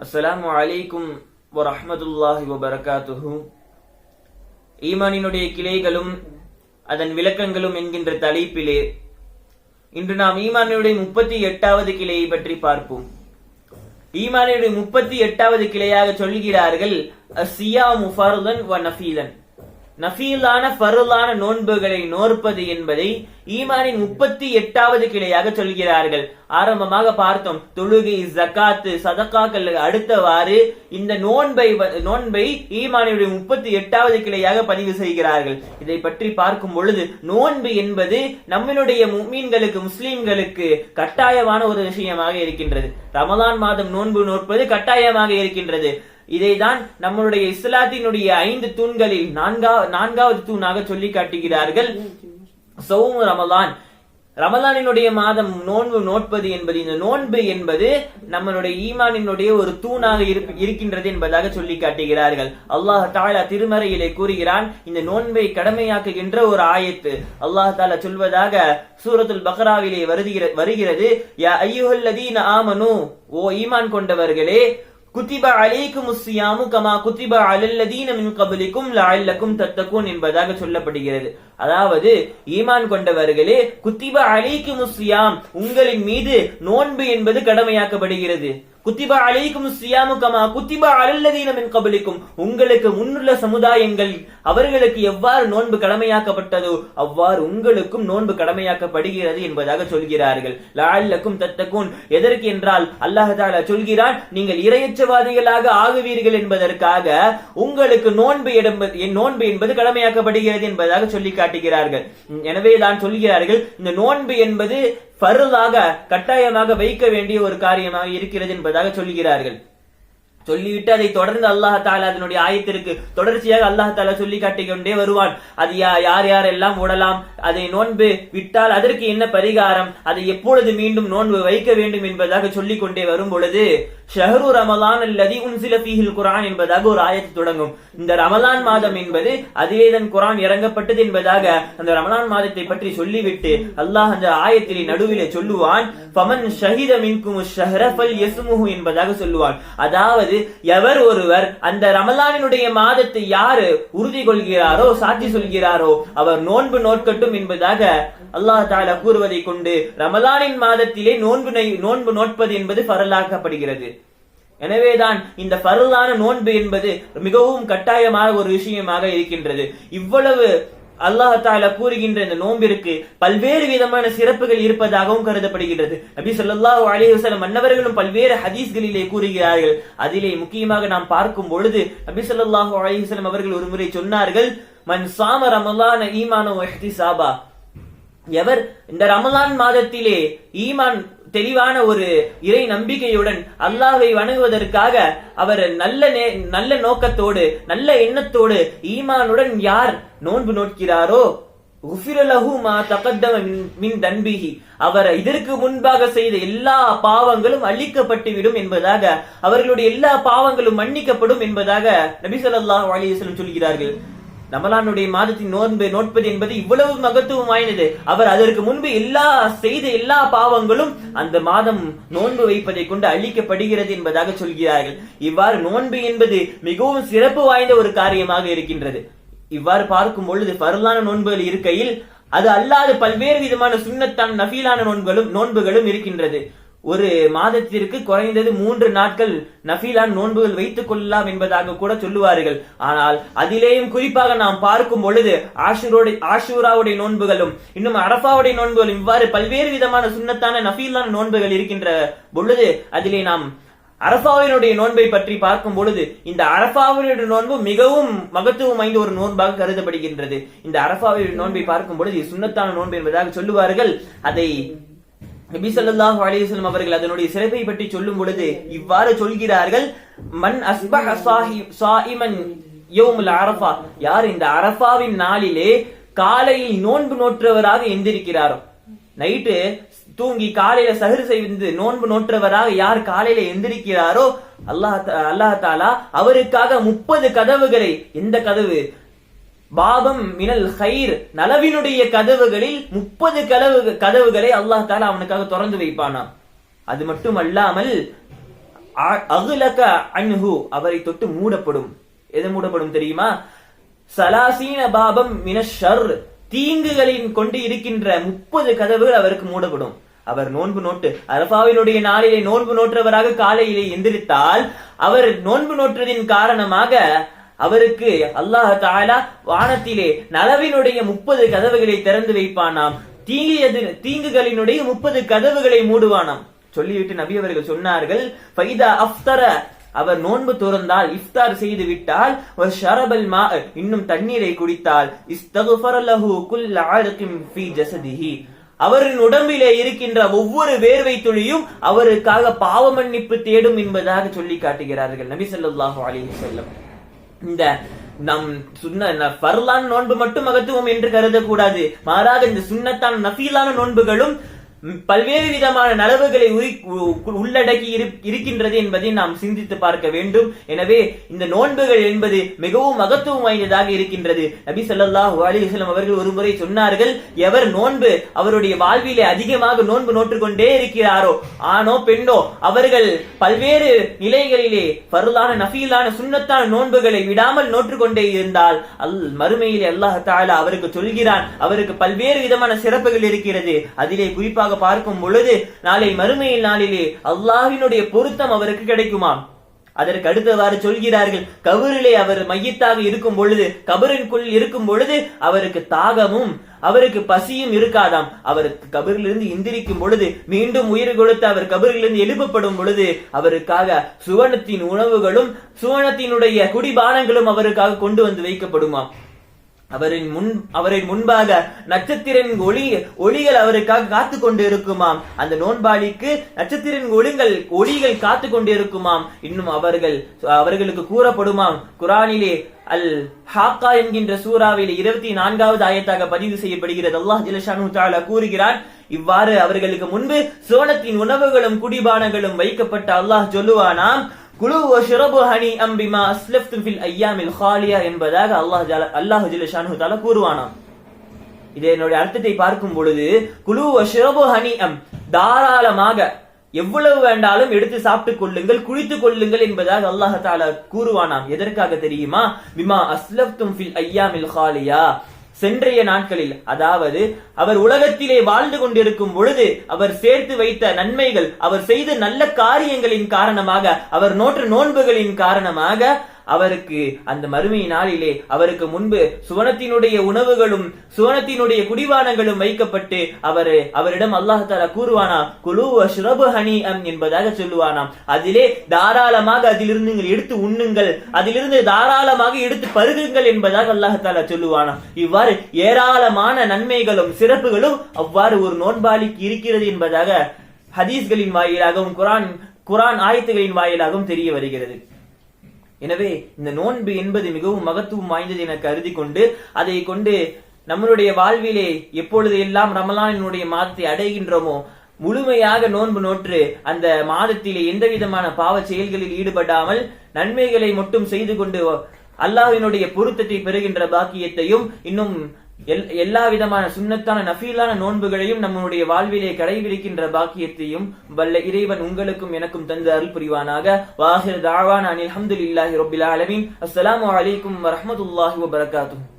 அஸ்லாம் அலைக்கும் வரஹ்மத்துல்லாஹி வபரகாத்துஹு. ஈமானினுடைய கிளைகளும் அதன் விளக்கங்களும் என்கின்ற தலைப்பிலே இன்று நாம் ஈமானினுடைய முப்பத்தி எட்டாவது கிளையை பற்றி பார்ப்போம். ஈமானினுடைய முப்பத்தி எட்டாவது கிளையாக சொல்கிறார்கள் அசியா முஃபாருதன் வ நஃபீலன் நஃபீலான ஃபருளான நோன்புகளை நோற்பது என்பதை ஈமானின் முப்பத்தி எட்டாவது கிளையாக சொல்கிறார்கள். ஆரம்பமாக பார்த்தோம் தொழுகை ஜக்காத்து சதக்காக்கள் அடுத்தவாறு இந்த நோன்பை நோன்பை ஈமானியுடைய முப்பத்தி எட்டாவது கிளையாக பதிவு செய்கிறார்கள். இதை பற்றி பார்க்கும் பொழுது நோன்பு என்பது நம்மளுடைய மும்மீன்களுக்கு முஸ்லீம்களுக்கு கட்டாயமான ஒரு விஷயமாக இருக்கின்றது. ரமலான் மாதம் நோன்பு நோற்பது கட்டாயமாக இருக்கின்றது. இதைதான் நம்மளுடைய இஸ்லாத்தினுடைய ஐந்து தூண்களில் நான்கா நான்காவது தூணாக சொல்லி காட்டுகிறார்கள். சௌமு ரமலான். ரமலானினுடைய மாதம் நோன்பு நோட்பது என்பது இந்த நோன்பு என்பது நம்மளுடைய ஈமானினுடைய ஒரு தூணாக இருக்கின்றது என்பதாக சொல்லி காட்டுகிறார்கள். அல்லாஹ் தாலா திருமறையிலே கூறுகிறான் இந்த நோன்பை கடமையாக்குகின்ற ஒரு ஆயத்து. அல்லாஹ் தாலா சொல்வதாக சூரத்துல் பக்ராவிலே வருகிற வருகிறது. யா ஐயுஹல்லதீன ஆமனு. ஓ ஈமான் கொண்டவர்களே குத்திபா அலைக்கும் உஸ்ஸியாமு கமா குத்திபா அலல்லதீன மின் கபலிக்கும் லஅல்லக்கும் தத்தக்கும் என்பதாக சொல்லப்படுகிறது. அதாவது ஈமான் கொண்டவர்களே குத்திபா அலைக்கும் உஸ்ஸியாம் உங்களின் மீது நோன்பு என்பது கடமையாக்கப்படுகிறது. குத்திபா அலைக்கும் சியாமு கமா குத்திபா அலல்லதீன மின் கபலிக்கும். உங்களுக்கு முன்னுள்ள சமுதாயங்கள் அவர்களுக்கு எவ்வாறு நோன்பு கடமையாக்கப்பட்டதோ அவ்வாறு உங்களுக்கும் நோன்பு கடமையாக்கப்படுகிறது என்பதாக சொல்கிறார்கள். லால்லக்கும் தத்தக்கும் எதற்கு என்றால் அல்லாஹால சொல்கிறான் நீங்கள் இரையச்சவாதிகளாக ஆகுவீர்கள் என்பதற்காக உங்களுக்கு நோன்பு நோன்பு என்பது கடமையாக்கப்படுகிறது என்பதாக சொல்லி காட்டுகிறார்கள். எனவே தான் சொல்கிறார்கள் இந்த நோன்பு என்பது பருளாக கட்டாயமாக வைக்க வேண்டிய ஒரு காரியமாக இருக்கிறது என்பதாக சொல்கிறார்கள் சொல்லிவிட்டு அதை தொடர்ந்து அல்லாஹ் தாலா அதனுடைய ஆயத்திற்கு தொடர்ச்சியாக அல்லாஹ் தாலா சொல்லி காட்டிக்கொண்டே வருவான். அது யார் யாரெல்லாம் விடலாம் அதை நோன்பு விட்டால் அதற்கு என்ன பரிகாரம் அதை எப்பொழுது மீண்டும் நோன்பு வைக்க வேண்டும் என்பதாக சொல்லிக் கொண்டே வரும் பொழுது ஷஹரு ரமலான் அல்லதி உன்சில ஃபீஹில் குரான் என்பதாக ஒரு ஆயத்து தொடங்கும். இந்த ரமலான் மாதம் என்பது அதிலேதான் குரான் இறங்கப்பட்டது என்பதாக அந்த ரமலான் மாதத்தை பற்றி சொல்லிவிட்டு அல்லாஹ் அந்த ஆயத்திலே நடுவிலே சொல்லுவான் பமன் ஷஹித மின்கும் ஷஹரஃபல் யஸ்முஹு என்பதாக சொல்லுவான். அதாவது எவர் ஒருவர் அந்த ரமலானினுடைய மாதத்தை யாரு உறுதி கொள்கிறாரோ சாட்சி சொல்கிறாரோ அவர் நோன்பு நோட்கட்டும் என்பதாக அல்லாஹ் தாலா கூறுவதை கொண்டு ரமலானின் மாதத்திலே நோன்பு நோன்பு நோட்பது என்பது பரலாக்கப்படுகிறது எனவேதான் இந்த பருளான நோன்பு என்பது மிகவும் கட்டாயமான ஒரு விஷயமாக இருக்கின்றது. இவ்வளவு அல்லாஹால கூறுகின்ற இந்த நோம்பிற்கு பல்வேறு விதமான சிறப்புகள் இருப்பதாகவும் கருதப்படுகின்றது. நபி சொல்லாஹு அலிஹசலம் மன்னவர்களும் பல்வேறு ஹதீஸ்களிலே கூறுகிறார்கள். அதிலே முக்கியமாக நாம் பார்க்கும் பொழுது நபி சொல்லாஹு அலிஹசலம் அவர்கள் ஒரு முறை சொன்னார்கள் மன் சாம ரமலான ஈமானோ சாபா எவர் இந்த ரமலான் மாதத்திலே ஈமான் தெளிவான ஒரு இறை நம்பிக்கையுடன் அல்லாஹை வணங்குவதற்காக அவர் நல்ல நல்ல நோக்கத்தோடு நல்ல எண்ணத்தோடு ஈமானுடன் யார் நோன்பு நோக்கிறாரோ மின் தன்பிகி அவர் இதற்கு முன்பாக செய்த எல்லா பாவங்களும் அழிக்கப்பட்டுவிடும் என்பதாக அவர்களுடைய எல்லா பாவங்களும் மன்னிக்கப்படும் என்பதாக நபி சொல்லாஹ் அலிஸ்லம் சொல்கிறார்கள். ரமலானுடைய மாதத்தின் நோன்பு நோட்பது என்பது இவ்வளவு மகத்துவம் வாய்ந்தது அவர் அதற்கு முன்பு எல்லா செய்த எல்லா பாவங்களும் அந்த மாதம் நோன்பு வைப்பதை கொண்டு அழிக்கப்படுகிறது என்பதாக சொல்கிறார்கள். இவ்வாறு நோன்பு என்பது மிகவும் சிறப்பு வாய்ந்த ஒரு காரியமாக இருக்கின்றது. இவ்வாறு பார்க்கும் பொழுது பருளான நோன்புகள் இருக்கையில் அது அல்லாத பல்வேறு விதமான சுண்ணத்தான் நஃபீலான நோன்புகளும் நோன்புகளும் இருக்கின்றது. ஒரு மாதத்திற்கு குறைந்தது மூன்று நாட்கள் நஃபீலான் நோன்புகள் வைத்துக் கொள்ளலாம் என்பதாக கூட சொல்லுவார்கள். ஆனால் அதிலேயும் குறிப்பாக நாம் பார்க்கும் பொழுது ஆஷூரோட ஆஷூராவுடைய நோன்புகளும் இன்னும் அரபாவுடைய நோன்புகளும் இவ்வாறு பல்வேறு விதமான சுண்ணத்தான நஃபீலான நோன்புகள் இருக்கின்ற பொழுது அதிலே நாம் அரபாவினுடைய நோன்பை பற்றி பார்க்கும் பொழுது இந்த அரபாவினுடைய நோன்பு மிகவும் மகத்துவம் வாய்ந்த ஒரு நோன்பாக கருதப்படுகின்றது. இந்த அரபாவினுடைய நோன்பை பார்க்கும் பொழுது சுண்ணத்தான நோன்பு என்பதாக சொல்லுவார்கள். அதை நபி சொல்லாஹு அலிவசலம் அவர்கள் அதனுடைய சிறப்பை பற்றி சொல்லும் பொழுது இவ்வாறு சொல்கிறார்கள் மன் அஸ்பஹ சாஹிமன் யோமுல் அரஃபா. யார் இந்த அரபாவின் நாளிலே காலையில் நோன்பு நோற்றவராக எந்திருக்கிறாரோ? நைட்டு தூங்கி காலையில சஹர் செய்து நோன்பு நோற்றவராக யார் காலையில எந்திருக்கிறாரோ? அல்லாஹ் அல்லாஹ் தாலா அவருக்காக முப்பது கதவுகளை எந்த கதவு? பாபம் மினல் ஹைர் நலவினுடைய கதவுகளில் முப்பது கதவு கதவுகளை அல்லாஹ் தாலா அவனுக்காக திறந்து வைப்பானாம் அது மட்டும் அல்லாமல் அ- அகுலக அன்ஹு அவரை தொட்டு மூடப்படும். எது மூடப்படும் தெரியுமா? சலாசீன பாபம் மினஷர் தீங்குகளின் கொண்டு இருக்கின்ற முப்பது கதவுகள் அவருக்கு மூடப்படும். அவர் நோன்பு நோட்டு அரபாவினுடைய நாளிலே நோன்பு நோற்றவராக காலையிலே எந்திரித்தால் அவர் நோன்பு நோற்றதின் காரணமாக அவருக்கு அல்லாஹ் தாலா வானத்திலே நலவினுடைய முப்பது கதவுகளை திறந்து வைப்பானாம். தீங்கு தீங்குகளினுடைய முப்பது கதவுகளை மூடுவானாம். சொல்லிவிட்டு நபி அவர்கள் சொன்னார்கள் ஃபைதா அஃப்தர. அவர் நோன்பு துறந்தால் இஃப்தார் செய்து விட்டால் ஒரு ஷரபல் மா இன்னும் தண்ணீரை குடித்தால் இஸ்தகுஃபரலஹு குல் ஆலகிம் ஃபி ஜசதிஹி. அவரின் உடம்பிலே இருக்கின்ற ஒவ்வொரு வேர்வை துளியும் அவருக்காக பாவ மன்னிப்பு தேடும் என்பதாக சொல்லி காட்டுகிறார்கள் நபி ஸல்லல்லாஹு அலைஹி செல்லம் இந்த நம் சுன்ன ந- நோன்பு மட்டும் மகத்துவம் என்று கருதக்கூடாது. மாறாக இந்த சுண்ணத்தான் நஃபீலான நோன்புகளும் பல்வேறு விதமான நலவுகளை உள்ளடக்கி இருக்கின்றது என்பதை நாம் சிந்தித்து பார்க்க வேண்டும். எனவே இந்த நோன்புகள் என்பது மிகவும் மகத்துவம் வாய்ந்ததாக இருக்கின்றது. நபி சொல்லாஹ் அலைஹி அவர்கள் ஒரு முறை சொன்னார்கள் எவர் நோன்பு அவருடைய வாழ்விலே அதிகமாக நோன்பு நோற்றுக் கொண்டே இருக்கிறாரோ ஆணோ பெண்ணோ அவர்கள் பல்வேறு நிலைகளிலே பருளான நஃபீலான சுண்ணத்தான நோன்புகளை விடாமல் நோற்றுக்கொண்டே இருந்தால் அல் மறுமையிலே அல்லாஹ் அவருக்கு சொல்கிறான். அவருக்கு பல்வேறு விதமான சிறப்புகள் இருக்கிறது. அதிலே குறிப்பாக பார்க்கும் பொழுது நாளை மறுமையில் நாளிலே அல்லாஹினுடைய பொருத்தம் அவருக்கு கிடைக்குமாம் அதற்கு அடுத்தவாறு சொல்கிறார்கள் கபரிலே அவர் மையத்தாக இருக்கும் பொழுது கபரின்குள் இருக்கும் பொழுது அவருக்கு தாகமும் அவருக்கு பசியும் இருக்காதாம். அவருக்கு கபரிலிருந்து இந்திரிக்கும் பொழுது மீண்டும் உயிர் கொடுத்து அவர் கபரிலிருந்து எழுப்பப்படும் பொழுது அவருக்காக சுவனத்தின் உணவுகளும் சுவனத்தினுடைய குடிபானங்களும் அவருக்காக கொண்டு வந்து வைக்கப்படுமாம். அவரின் முன் அவரின் முன்பாக நட்சத்திரன் ஒளி ஒளிகள் அவருக்காக காத்து கொண்டு இருக்குமாம் அந்த நோன்பாளிக்கு நட்சத்திரன் ஒளிகள் ஒளிகள் காத்து கொண்டு இருக்குமாம் இன்னும் அவர்கள் அவர்களுக்கு கூறப்படுமாம். குரானிலே அல் ஹாக்கா என்கின்ற சூறாவிலே இருபத்தி நான்காவது ஆயத்தாக பதிவு செய்யப்படுகிறது. அல்லாஹ் ஜிலஷானு தாலா கூறுகிறான் இவ்வாறு அவர்களுக்கு முன்பு சோனத்தின் உணவுகளும் குடிபானங்களும் வைக்கப்பட்ட அல்லாஹ் சொல்லுவானாம் குழு ஷிரபு ஹனி அம்பிமா ஃபில் ஐயாமில் ஹாலியா என்பதாக அல்லாஹ் கூறுவானாம் அல்லாஹ் ஜிலஷானு தாலா கூறுவானாம். அர்த்தத்தை பார்க்கும் பொழுது குழு ஷிரபு ஹனி அம் தாராளமாக எவ்வளவு வேண்டாலும் எடுத்து சாப்பிட்டுக் கொள்ளுங்கள் குளித்துக் கொள்ளுங்கள் என்பதாக அல்லாஹ் தாலா கூறுவானாம். எதற்காக தெரியுமா? பிமா அஸ்லப்தும் ஃபில் ஐயாமில் ஹாலியா சென்றைய நாட்களில் அதாவது அவர் உலகத்திலே வாழ்ந்து கொண்டிருக்கும் பொழுது அவர் சேர்த்து வைத்த நன்மைகள் அவர் செய்த நல்ல காரியங்களின் காரணமாக அவர் நோற்று நோன்புகளின் காரணமாக அவருக்கு அந்த மறுமை நாளிலே அவருக்கு முன்பு சுவனத்தினுடைய உணவுகளும் சுவனத்தினுடைய குடிவானங்களும் வைக்கப்பட்டு அவர் அவரிடம் அல்லாஹ் தாலா கூறுவானா குழு ஷ்ரபு ஹனி அம் என்பதாக சொல்லுவானாம். அதிலே தாராளமாக அதிலிருந்து நீங்கள் எடுத்து உண்ணுங்கள் அதிலிருந்து தாராளமாக எடுத்து பருகுங்கள் என்பதாக அல்லாஹ் தாலா சொல்லுவானாம். இவ்வாறு ஏராளமான நன்மைகளும் சிறப்புகளும் அவ்வாறு ஒரு நோன்பாளிக்கு இருக்கிறது என்பதாக ஹதீஸ்களின் வாயிலாகவும் குரான் குரான் ஆயத்துகளின் வாயிலாகவும் தெரிய வருகிறது. எனவே இந்த நோன்பு என்பது மிகவும் மகத்துவம் வாய்ந்தது என கருதி கொண்டு அதை கொண்டு நம்மளுடைய வாழ்விலே எப்பொழுது எல்லாம் ரமலானினுடைய மாதத்தை அடைகின்றோமோ முழுமையாக நோன்பு நோற்று அந்த மாதத்திலே எந்த விதமான பாவ செயல்களில் ஈடுபடாமல் நன்மைகளை மட்டும் செய்து கொண்டு அல்லாஹ்வினுடைய பொருத்தத்தை பெறுகின்ற பாக்கியத்தையும் இன்னும் எல்- எல்லா விதமான சுன்னத்தான நஃபீலான நோன்புகளையும் நம்முடைய வாழ்விலே கடைபிடிக்கின்ற பாக்கியத்தையும் வல்ல இறைவன் உங்களுக்கும் எனக்கும் தந்து அருள் புரிவானாக. வாஹிர் தாவான் அனில் அல்ஹம்துலில்லாஹி ரொபில் அலமின் அஸ்லாம் வலைக்கும் வரமத்துல்லாஹி வபரகாத்துஹு.